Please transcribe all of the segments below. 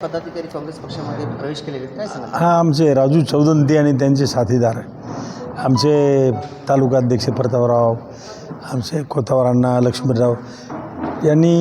पदाधिकारी काँग्रेस पक्षामध्ये प्रवेश केलेले काय सांगाल? हा आमचे राजू चौदंती आणि त्यांचे साथीदार आमचे तालुकाध्यक्ष प्रतापराव आमचे खोतावरांना लक्ष्मीराव यांनी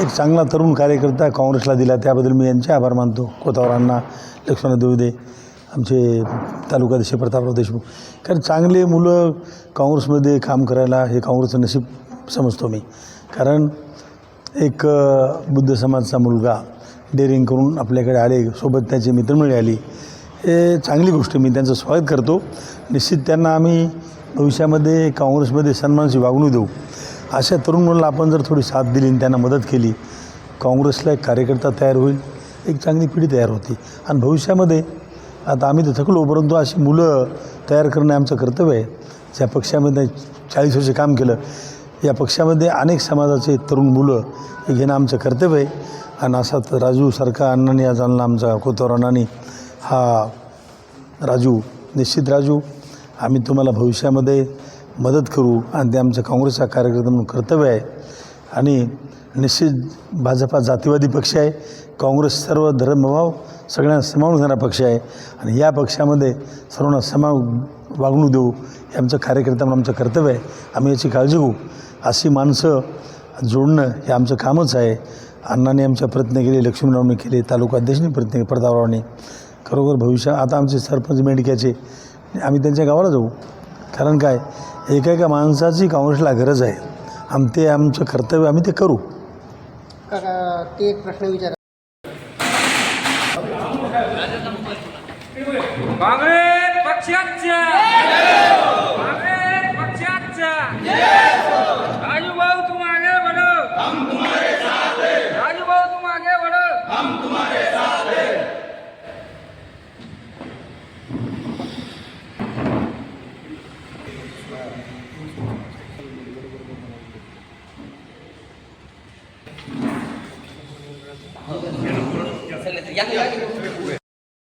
एक चांगला तरुण कार्यकर्ता काँग्रेसला दिला. त्याबद्दल मी यांचे आभार मानतो. कोतावरांना लक्ष्मण देवदे आमचे तालुकाध्यक्ष प्रतापराव देशमुख. कारण चांगले मुलं काँग्रेसमध्ये काम करायला हे काँग्रेसचं नशीब समजतो मी. कारण एक बुद्ध समाजचा मुलगा डेअरिंग करून आपल्याकडे आले सोबत त्याची मित्रमंडळी आली हे चांगली गोष्ट मी त्यांचं स्वागत करतो. निश्चित त्यांना आम्ही भविष्यामध्ये काँग्रेसमध्ये सन्मानाची वागणूक देऊ. अशा तरुण मुलांना आपण जर थोडी साथ दिली आणि त्यांना मदत केली काँग्रेसला एक कार्यकर्ता तयार होईल एक चांगली पिढी तयार होती. आणि भविष्यामध्ये आता आम्ही तर थकलो परंतु अशी मुलं तयार करणे आमचं कर्तव्य आहे. ज्या पक्षामध्ये चाळीस वर्ष काम केलं या पक्षामध्ये अनेक समाजाचे तरुण मुलं हे घेणं आमचं कर्तव्य आहे. आणि असा राजू राजूसारखा अण्णांनी आज आणला आमचा कोतावर अण्णांनी. हा राजू निश्चित राजू. आम्ही तुम्हाला भविष्यामध्ये मदत करू आणि ते आमचं काँग्रेसचा कार्यकर्ता म्हणून कर्तव्य आहे. आणि निश्चित भाजपा जातीवादी पक्ष आहे. काँग्रेस सर्व धर्मभाव सगळ्यांना समावून घेणारा पक्ष आहे. आणि या पक्षामध्ये सर्वांना समा वागणूक देऊ हे आमचं कार्यकर्ता म्हणून आमचं कर्तव्य आहे. आम्ही याची काळजी घेऊ. अशी माणसं जोडणं हे आमचं कामच आहे. अण्णाने आमच्या प्रयत्न केले लक्ष्मीरावने केले तालुका अध्यक्षांनी प्रयत्न केले प्रतापरावने. खरोखर भविष्य आता आमचे सरपंच मेंढक्याचे आम्ही त्यांच्या गावाला जाऊ. कारण काय? एका एका माणसाची काँग्रेसला गरज आहे. आम ते आमचं कर्तव्य आम्ही ते करू. काका ते एक प्रश्न विचारा. काँग्रेस पक्षाचा ಯಾಕೆ